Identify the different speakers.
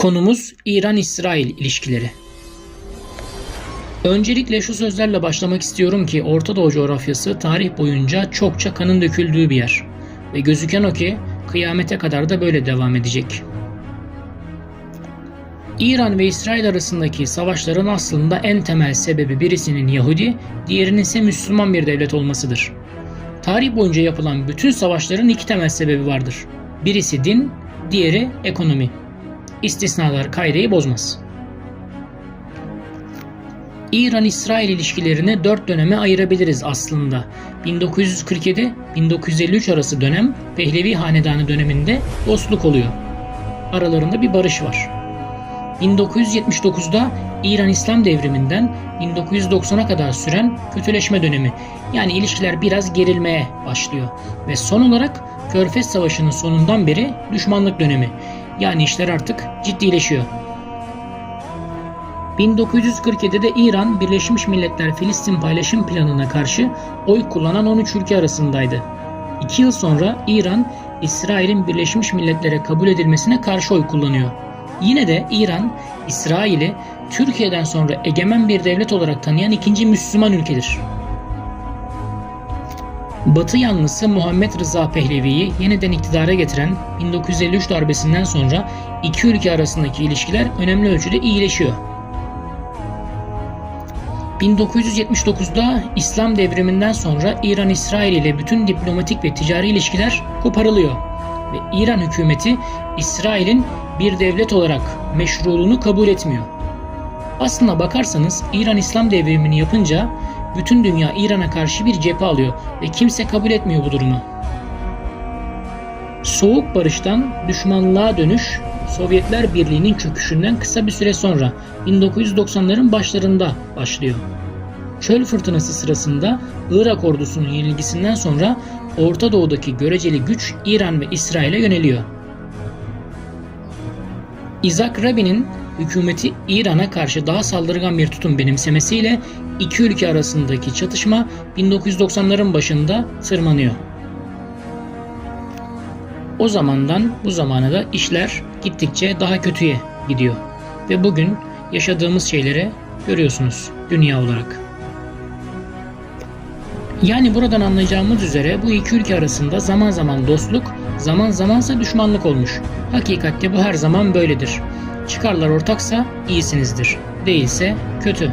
Speaker 1: Konumuz İran-İsrail ilişkileri. Öncelikle şu sözlerle başlamak istiyorum ki Orta Doğu coğrafyası tarih boyunca çokça kanın döküldüğü bir yer. Ve gözüken o ki kıyamete kadar da böyle devam edecek. İran ve İsrail arasındaki savaşların aslında en temel sebebi birisinin Yahudi, diğerinin ise Müslüman bir devlet olmasıdır. Tarih boyunca yapılan bütün savaşların iki temel sebebi vardır. Birisi din, diğeri ekonomi. İstisnalar kaideyi bozmaz. İran-İsrail ilişkilerini dört döneme ayırabiliriz aslında. 1947-1953 arası dönem Pehlevi Hanedanı döneminde dostluk oluyor. Aralarında bir barış var. 1979'da İran İslam devriminden 1990'a kadar süren kötüleşme dönemi. Yani ilişkiler biraz gerilmeye başlıyor. Ve son olarak Körfez Savaşı'nın sonundan beri düşmanlık dönemi. Yani işler artık ciddileşiyor. 1947'de İran Birleşmiş Milletler Filistin Paylaşım Planı'na karşı oy kullanan 13 ülke arasındaydı. 2 yıl sonra İran, İsrail'in Birleşmiş Milletler'e kabul edilmesine karşı oy kullanıyor. Yine de İran, İsrail'i Türkiye'den sonra egemen bir devlet olarak tanıyan ikinci Müslüman ülkedir. Batı yanlısı Muhammed Rıza Pehlevi'yi yeniden iktidara getiren 1953 darbesinden sonra iki ülke arasındaki ilişkiler önemli ölçüde iyileşiyor. 1979'da İslam devriminden sonra İran-İsrail ile bütün diplomatik ve ticari ilişkiler koparılıyor ve İran hükümeti İsrail'in bir devlet olarak meşruluğunu kabul etmiyor. Aslına bakarsanız İran İslam devrimini yapınca bütün dünya İran'a karşı bir cephe alıyor ve kimse kabul etmiyor bu durumu. Soğuk barıştan düşmanlığa dönüş Sovyetler Birliği'nin çöküşünden kısa bir süre sonra 1990'ların başlarında başlıyor. Çöl fırtınası sırasında Irak ordusunun yenilgisinden sonra Orta Doğu'daki göreceli güç İran ve İsrail'e yöneliyor. İzak Rabin'in hükümeti İran'a karşı daha saldırgan bir tutum benimsemesiyle iki ülke arasındaki çatışma 1990'ların başında tırmanıyor. O zamandan bu zamana da işler gittikçe daha kötüye gidiyor. Ve bugün yaşadığımız şeyleri görüyorsunuz dünya olarak. Yani buradan anlayacağımız üzere bu iki ülke arasında zaman zaman dostluk, zaman zamansa düşmanlık olmuş. Hakikatte bu her zaman böyledir. Çıkarlar ortaksa iyisinizdir, değilse kötü.